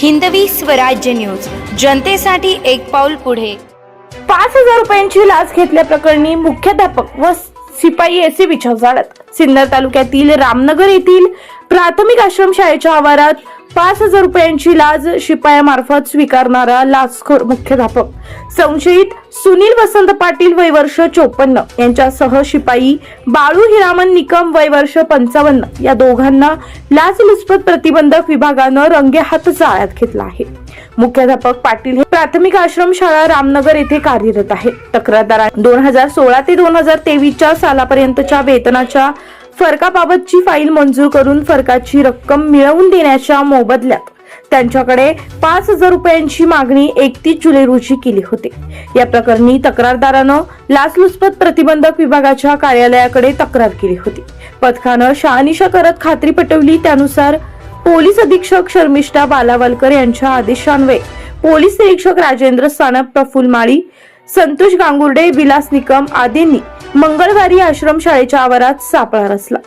Hindavi Swarajya news. जनतेसाठी एक पाऊल पुढे. पाच हजार रुपयांची लाच घेतल्याप्रकरणी मुख्याध्यापक व शिपाई असे विचार जाळत सिन्नर तालुक्यातील रामनगर येथील प्राथमिक आश्रमशाळेच्या आवारात पाच हजार रुपयांची लाज शिपायामार्फत स्वीकारणारा लाचखोर मुख्याध्यापक. संशयित सुनील वसंत पाटील वय वर्ष चोपन्न. यांच्यासह शिपाई बाळू हिरामन निकम वय वर्ष पंचावन्न. या दोघांना लाचलुचपत प्रतिबंधक विभागानं रंगेहात जाळ्यात घेतला आहे. मुख्याध्यापक पाटील हे प्राथमिक आश्रम शाळा रामनगर येथे कार्यरत आहे. तक्रारदार दोन हजार सोळा ते दोन हजार तेवीसच्या सालापर्यंतच्या वेतनाच्या फरकाबाबतची फाईल मंजूर करून फरकाची रक्कम मिळवून देण्याच्या मोबदल्यात त्यांच्याकडे पाच हजार रुपयांची मागणी एकतीस जुलै रोजी केली होती. या प्रकरणी तक्रारदारानं लाचलुचपत प्रतिबंधक विभागाच्या कार्यालयाकडे तक्रार केली होती. पथकानं शहानिशा करत खात्री पटवली त्यानुसार पोलीस अधीक्षक शर्मिष्ठा बालावलकर यांच्या आदेशान्वये पोलीस निरीक्षक राजेंद्र सानप प्रफुल माळी संतोष गांगुर्डे विलास निकम आदींनी मंगळवारी आश्रमशाळेच्या आवारात सापळा रचला.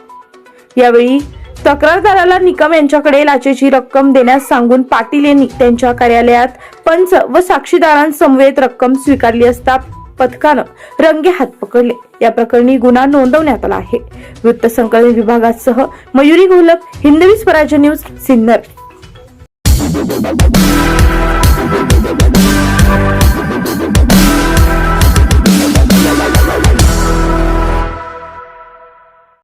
यावेळी तक्रारदाराला निकम यांच्याकडे लाचेची रक्कम देण्यास सांगून पाटील यांनी त्यांच्या कार्यालयात पंच व साक्षीदारांसमवेत रक्कम स्वीकारली असता पथकानं रंगे हात पकडले. या प्रकरणी गुन्हा नोंदवण्यात आला आहे. वृत्तसंकलन विभागासह मयुरी घोलप हिंदवी स्वराज्य न्यूज सिन्नर.